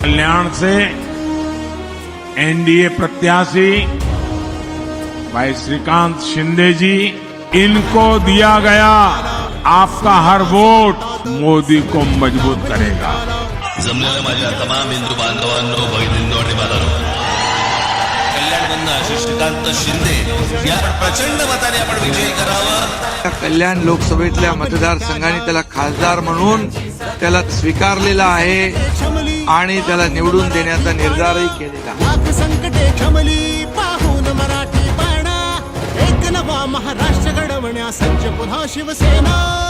कल्याण से NDA प्रत्याशी भाई श्रीकांत शिंदे जी इनको दिया गया। आपका हर वोट मोदी को मजबूत करेगा। जमलेल्या माझ्या तमाम हिंदू बांधवांनो भगिनींनो आणि बालांनो कल्याणमधनं श्रीकांत शिंदे या प्रचंड मताने आपण विजयी करावं. कल्याण लोकसभेतल्या मतदारसंघाने त्याला खासदार म्हणून त्याला स्वीकारलेला आहे. आणि त्याला निवडून देण्याचा निर्धारही केलेला संकटे क्षमली पाहून मराठी पाणा एक नवा महाराष्ट्र घडवण्या सज्ज पुन्हा शिवसेना.